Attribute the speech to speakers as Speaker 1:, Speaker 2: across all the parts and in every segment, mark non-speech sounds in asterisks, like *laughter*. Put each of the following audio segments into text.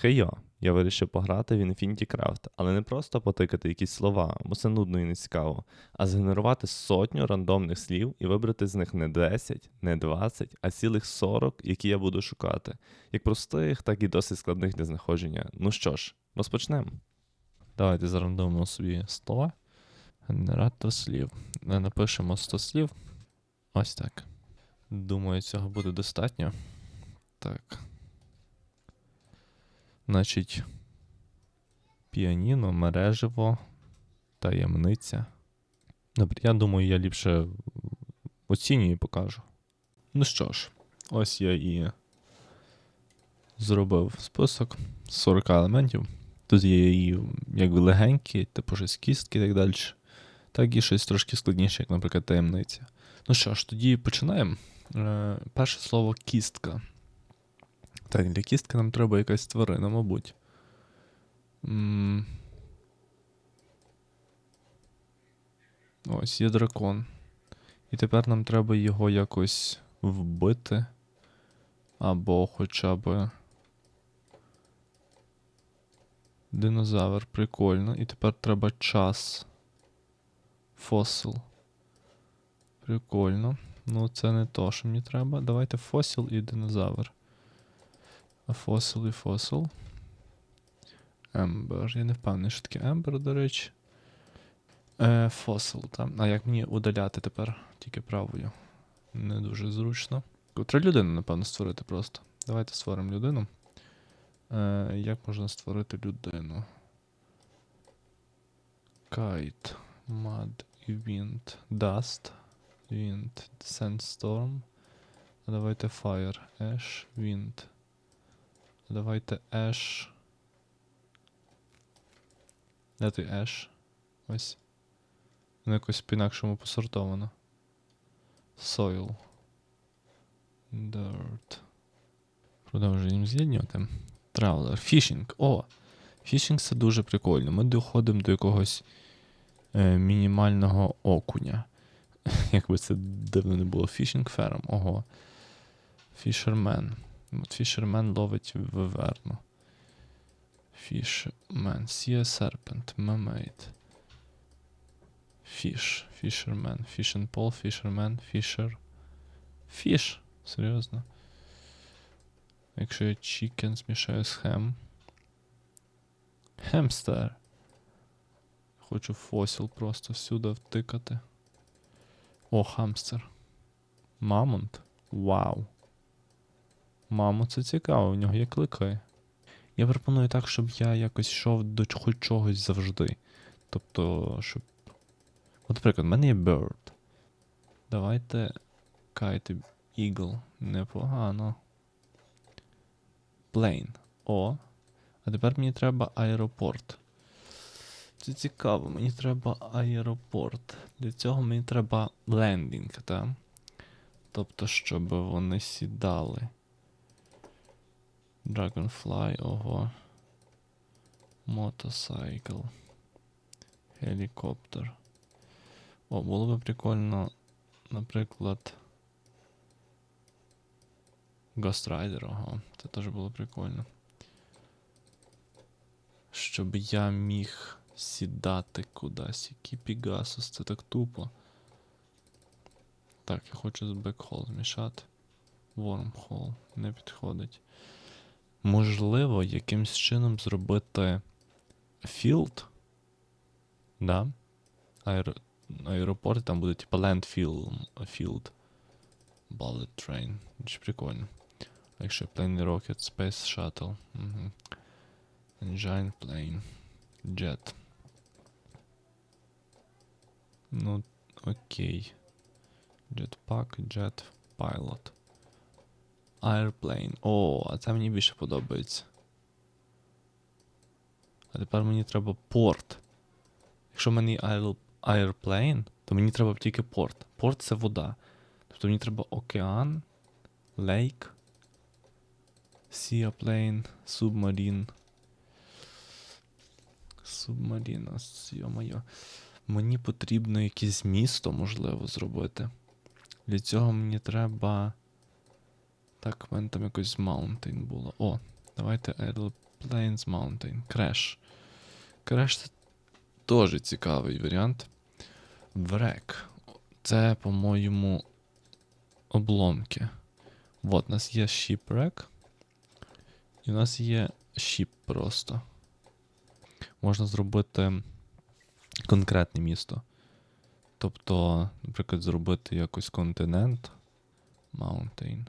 Speaker 1: Хейо, я вирішив пограти в Infinity Craft, але не просто потикати якісь слова, бо це нудно і не цікаво, а згенерувати сотню рандомних слів і вибрати з них не 10, не 20, а цілих 40, які я буду шукати, як простих, так і досить складних для знаходження. Ну що ж, розпочнемо. Давайте зарандомимо собі слова. Генератор слів. Напишемо 100 слів. Ось так. Думаю, цього буде достатньо. Так. Значить, піаніно, мереживо, таємниця. Добре, я думаю, я ліпше оцінюю і покажу. Ну що ж, ось я і зробив список з 40 елементів. Тут є і якби легенькі, типу щось кістки і так далі. Так і щось трошки складніше, як, наприклад, таємниця. Ну що ж, тоді починаємо. Е, перше слово кістка. Так, для кістки нам треба якась тварина, мабуть. м Ось є дракон. І тепер нам треба його якось вбити. Або хоча б. Динозавр, прикольно. І тепер треба час. Фосил. Прикольно. Ну, це не то, що мені треба. Давайте фосил і динозавр. Фосил і фосил. Ембер. Я не впевнений, що таке Ембер, до речі. Е, фосил, там. А як мені удаляти тепер? Тільки правою. Не дуже зручно. Треба людину, напевно, створити просто. Давайте створимо людину. Е, як можна створити людину? Kite, Mud і Wind. Dust. Wind. Sandstorm. Давайте Fire. Ash, Wind. Давайте Ash. Де той Ash? Ось. Воно якось по-інакшому посортовано. Soil. Dirt. Продовжуємо з'єднювати. Traveler. Фішинг. О! Фішинг це дуже прикольно. Ми доходимо до якогось е, мінімального окуня. *laughs* Якби це дивно не було. Фішинг ферм. Ого. Фішермен. От фішермен ловить виверну. Фішмен. Sea serpent. Mermaid. Фіш. Фішермен. Фішен пол. Фішермен. Фішер. Фіш. Серйозно. Якщо я chicken змішаю з хем. Хемстер. Хочу фосіл просто всюди втикати. О, хамстер. Мамонт. Вау. Мамо, це цікаво, в нього є клики. Я пропоную так, щоб я якось йшов до хоч чогось завжди. Тобто, щоб. От, наприклад, в мене є bird. Давайте кайте Eagle. Непогано. Plane. О. А тепер мені треба аеропорт. Це цікаво, мені треба аеропорт. Для цього мені треба лендінг, так? Тобто, щоб вони сідали. Dragonfly, ого. Мотосайкл. Гелікоптер. О, було би прикольно, наприклад. Ghost Rider, ага, це теж було прикольно. Щоб я міг сідати кудись. Який Пігасус, це так тупо. Так, я хочу з бекхол змішати. Wormhole не підходить. Можливо, якимсь чином зробити філд. Да? Аеро... Аеропорт, там буде типа landfill field. Bullet train. Дуже прикольно. Якщо Plane Rocket, Space Shuttle. Угу. Engine Plane. Jet. Ну, окей. Jetpack, Jet Pilot. Airplane. О, а це мені більше подобається. А тепер мені треба порт. Якщо в мене airplane, то мені треба тільки порт. Порт це вода. Тобто мені треба океан, лейк, Submarine. Submarine, ось, йо-моє. Мені потрібно якесь місто, можливо, зробити. Для цього мені треба. Так, в мене там якось Mountain було. О, давайте Plains Mountain. Crash. Crash це теж цікавий варіант. Врек. Це, по-моєму, обломки. От, у нас є shipwreck. І у нас є ship просто. Можна зробити конкретне місто. Тобто, наприклад, зробити якось континент. Mountain.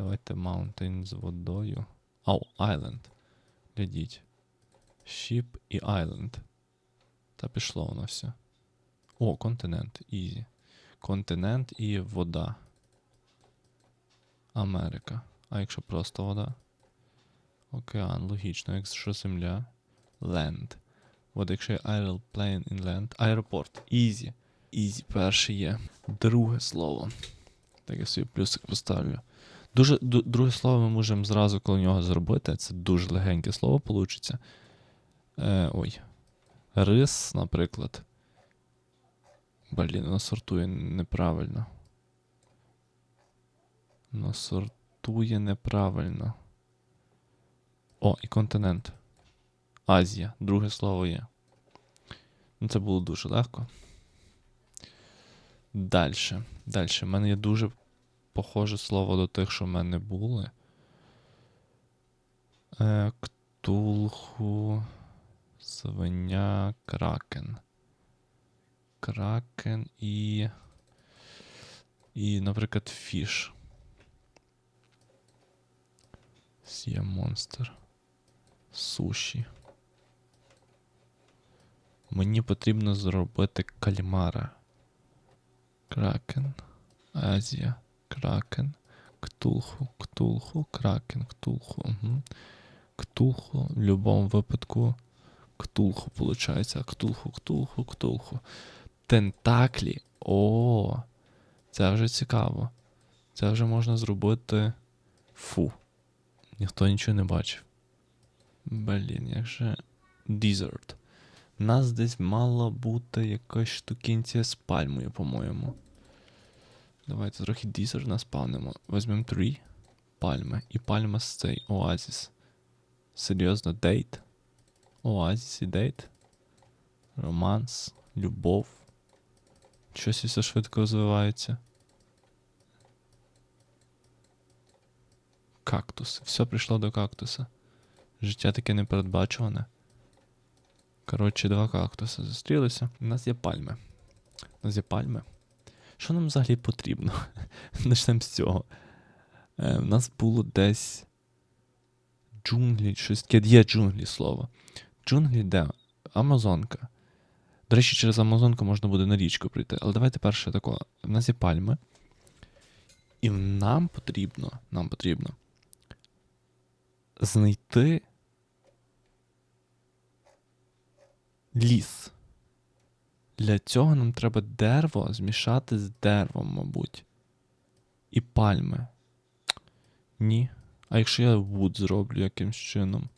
Speaker 1: Давайте Mountain з водою. Ау, Island. Глядіть. Ship і Island. Та пішло воно все. О, континент. Ізі. Континент і вода. Америка. А якщо просто вода? Океан, логічно. Якщо земля. Land. От якщо є aeroplane inland. Аеропорт. Ізі. Ізі перше є. Друге слово. Так я собі плюсик поставлю. Дуже ду- друге слово ми можемо зразу коло нього зробити. Це дуже легеньке слово получиться. Е, ой. Рис, наприклад. Блін, воно сортує неправильно. Воно сортує неправильно. О, і континент. Азія. Друге слово є. Ну, це було дуже легко. Дальше. Дальше. У мене є дуже похоже слово до тих, що в мене були. Е, ктулху. Свиня. Кракен. Кракен і. І, наприклад, фіш. Сія монстр. Суші. Мені потрібно зробити кальмара. Кракен. Азія. Кракен. Ктулху. Ктулху. Кракен. Ктулху. Угу. Ктулху. В будь-якому випадку. Ктулху, виходить. Ктулху, ктулху, ктулху. Тентаклі. О, це вже цікаво. Це вже можна зробити. Фу. Ніхто нічого не бачив. Блін, як же. Desert. У нас десь мала бути якась штукінція з пальмою, по-моєму. Давайте трохи Desert наспавнимо. Візьмемо три пальми. І пальма з цей Оазіс. Серйозно, дейт? Оазіс і дейт? Романс, любов. Щось все швидко розвивається. Кактус. Все прийшло до кактуса. Життя таке непередбачуване. Коротше, два кактуси зустрілися. У нас є пальми. У нас є пальми. Що нам взагалі потрібно? *laughs* Почнемо з цього. Е, у нас було десь джунглі, щось таке. Є джунглі слово. Джунглі де? Амазонка. До речі, через Амазонку можна буде на річку прийти. Але давайте перше тако. У нас є пальми. І нам потрібно, нам потрібно знайти ліс. Для цього нам треба дерево змішати з деревом, мабуть. І пальми. Ні. А якщо я wood зроблю якимсь чином?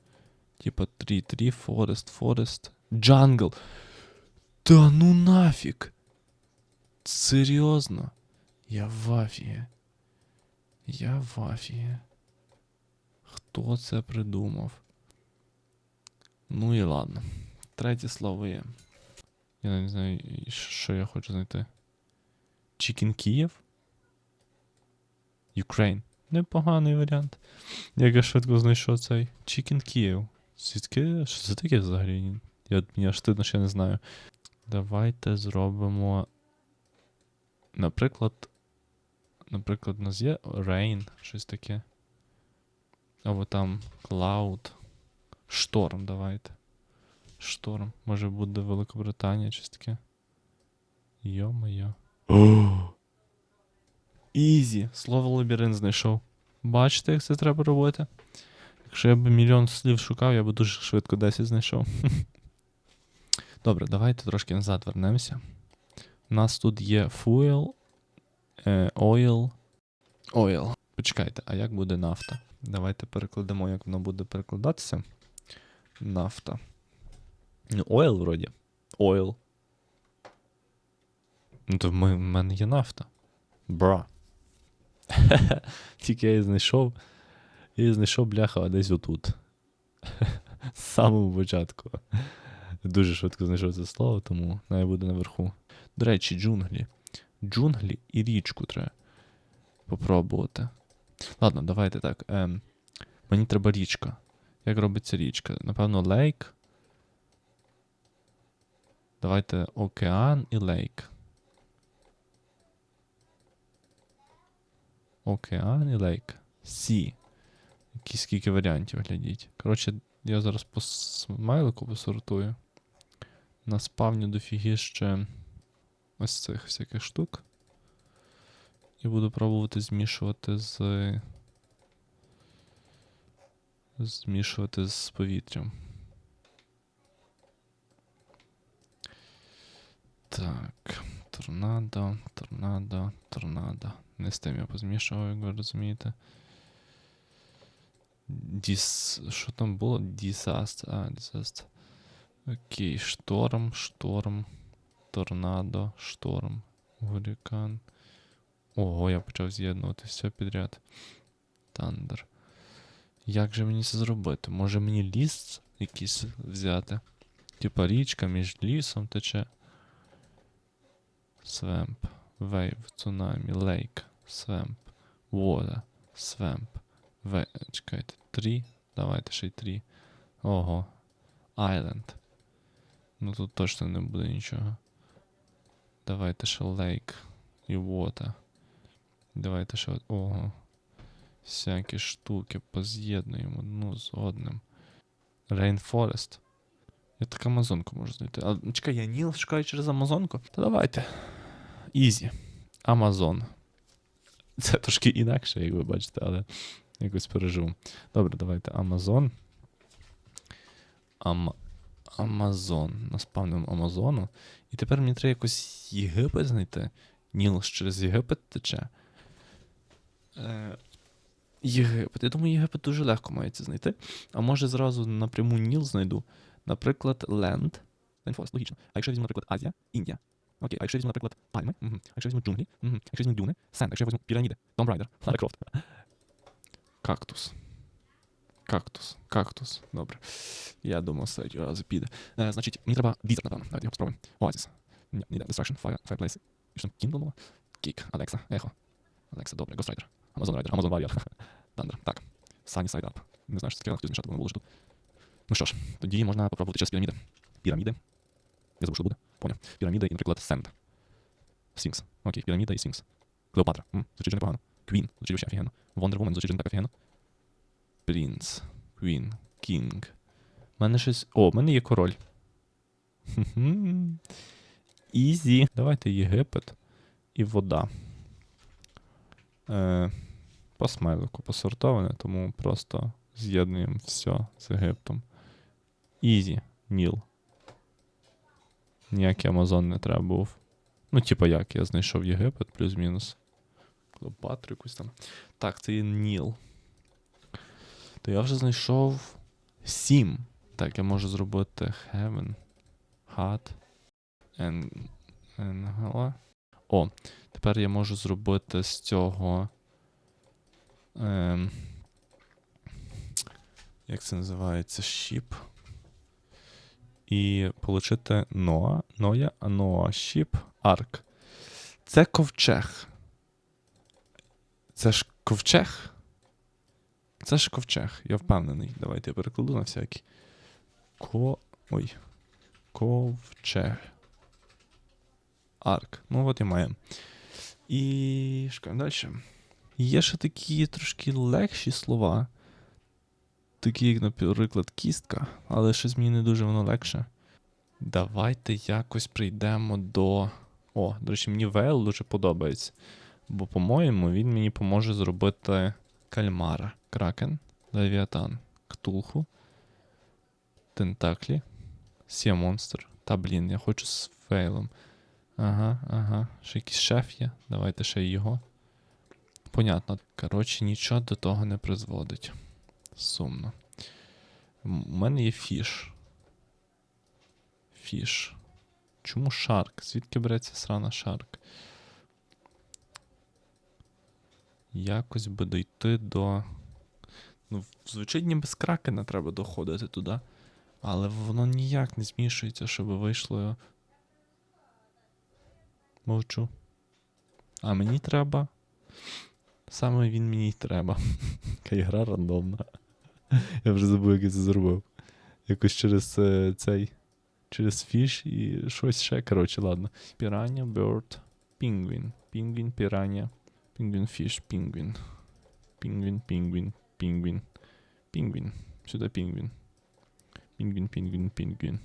Speaker 1: Типа трі, трі, форест, форест. Джангл. Та ну нафіг. Серйозно? Я в афігі. Я в афігі. Хто це придумав? Ну і ладно. Третє слово є. Я не знаю, що я хочу знайти. Чікін Київ? Ukraine. Непоганий варіант. Як я швидко знайшов цей. Чікін Київ. Звідки? Що це таке взагалі? Я, мені аж стидно, що я не знаю. Давайте зробимо. Наприклад. Наприклад, у нас є Rain, щось таке. Або там Cloud. Шторм, давайте. Шторм. Може буде Великобританія, щось таке. Йо-моє. Ізі. Слово лабіринт знайшов. Бачите, як це треба робити? Якщо я б мільйон слів шукав, я б дуже швидко 10 знайшов. *laughs* Добре, давайте трошки назад вернемося. У нас тут є fuel, е, oil. Oil. Почекайте, а як буде нафта? Давайте перекладемо, як воно буде перекладатися. Нафта. Oil вроді. Oil. Ну, то в мене є нафта. Бра. *laughs* Тільки я її знайшов. І знайшов бляха десь отут. *laughs* З самого початку. Дуже швидко знайшов це слово, тому най буде наверху. До речі, джунглі. Джунглі і річку треба попробувати. Ладно, давайте так. Ем, мені треба річка. Як робиться річка? Напевно, лейк. Давайте океан і лейк. Океан і лейк. Сі. Які скільки варіантів глядіть. Коротше, я зараз по смайлику посортую. Наспавню дофігіще ось цих всяких штук. І буду пробувати змішувати з. Змішувати з повітрям. Так. Торнадо, торнадо, торнадо. Не з тим я позмішував, як ви розумієте. Діс. Що там було? Дісаст. А, дісаст. Окей, шторм, шторм, торнадо, шторм, гурикан. Ого, я почав з'єднувати все підряд. Тандер. Як же мені це зробити? Може мені ліс якийсь взяти? Типа річка між лісом тече. Свемп, вейв, цунамі, лейк, свемп, вода, свемп, вей... Чекайте, трі. Давайте ще й трі. Ого. Айленд. Ну тут точно не буде нічого. Давайте ще лейк і вода. Давайте ще. Ого. Всякі штуки поз'єднуємо одну з одним. Rainforest. Я так Амазонку можу знайти. А, чекай, я Ніл шукаю через Амазонку. Та давайте. Ізі. Амазон. Це трошки інакше, як ви бачите, але якось переживу. Добре, давайте Амазон. Ам... Амазон. Наспавнимо Амазону. І тепер мені треба якось Єгипет знайти. Ніл через Єгипет тече. Е, Єгипет. Я думаю, Єгипет дуже легко мається знайти. А може зразу напряму Ніл знайду. Наприклад, Ленд. Rainforest, логічно. А якщо візьму, наприклад, Азія, Індія. Окей, а якщо візьму, наприклад, Пальми, угу. а якщо візьму джунглі, угу. якщо візьму дюни, Сенд, якщо візьму піраміди, Том Райдер, Лара Крофт. Кактус. Кактус, кактус. Добре. Я думав, третього разу піде. Е, значить, мені треба Дізер, напевно. Давайте його спробуємо. Оазіс. Ні, ні, Destruction, Fire, Fireplace. І що там, Kindle було? Кік, Алекса, Ехо. Алекса, добре, Ghost Rider. Amazon Rider, Amazon Warrior. *laughs* Thunder. Так. Sunny Side Up. Не знаю, що таке, хотів змішати, воно було тут. Ну що ж, тоді можна попробувати через піраміди. Піраміди. Я забув, що буде. Поняв. Піраміди і, наприклад, Сенд. Сфінкс. Окей, піраміда і Сфінкс. Клеопатра. М, Звучить вже непогано. Квін. Звучить вже офігенно. Wonder Woman звучить вже не так офігенно. Принц. Квін. Кінг. У мене щось. О, в мене є король. *laughs* Ізі. Давайте Єгипет і вода. Е, по смайлику посортоване, тому просто з'єднуємо все з Єгиптом. Ізі. Ніл. Ніякий Амазон не треба був. Ну, типа як, я знайшов Єгипет, плюс-мінус. Клеопатру якусь там. Так, це є Ніл. То я вже знайшов сім. Так, я можу зробити Heaven, and, and О, тепер я можу зробити з цього. Ем, як це називається? Ship. І отримати Ноа. Ноя, а Ноа Ship, Ark. Це ковчег. Це ж ковчег? Це ж ковчег, я впевнений. Давайте я перекладу на всякий. Ко. Ой. Ковчег. Арк. Ну, от і маємо. І шукаємо далі. Є ще такі трошки легші слова. Такі, як, наприклад, кістка, але щось мені не дуже воно легше. Давайте якось прийдемо до. О, до речі, мені Вейл дуже подобається. Бо, по-моєму, він мені поможе зробити кальмара, кракен, левіатан, ктулху, тентаклі, Сія монстр. Та блін, я хочу з фейлом. Ага, ага. Ще якийсь шеф є. Давайте ще його. Понятно. Коротше, нічого до того не призводить. Сумно. У мене є фіш. Фіш. Чому шарк? Звідки береться срана шарк? Якось би дойти до. Ну, звучить ніби з кракена треба доходити туди. Але воно ніяк не змішується, щоб вийшло. Мовчу. А мені треба. Саме він мені треба. *laughs* Яка гра рандомна. Я вже забув, як я це зробив. Якось через е, цей. Через фіш і щось ще. Коротше, ладно. Пірання, bird, пінгвін. Пінгвін, пірання. Пінгвін, фіш, пінгвін. Пінгвін, пінгвін, пінгвін. Пінгвін. Сюди пінгвін. Пінгвін, пінгвін, пінгвін.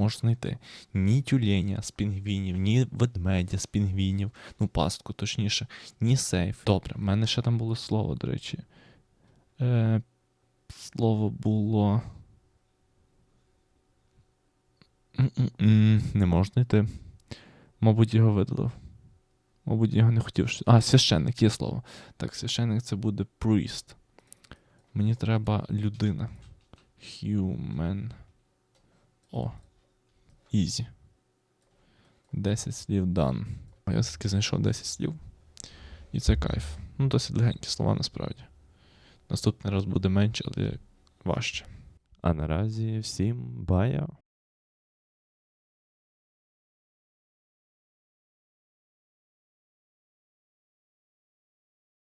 Speaker 1: Можу знайти ні тюленя з пінгвінів, ні ведмедя з пінгвінів, ну пастку точніше, ні сейф. Добре, в мене ще там було слово, до речі. Е, слово було. М-м-м, Не можу знайти. Мабуть, його видалив. Мабуть, його не хотів. А, священник, є слово. Так, священник це буде priest. Мені треба людина. Human. О. Ізі. 10 слів done. Я все-таки знайшов 10 слів. І це кайф. Ну, досить легенькі слова насправді. Наступний раз буде менше, але важче.
Speaker 2: А наразі всім бая.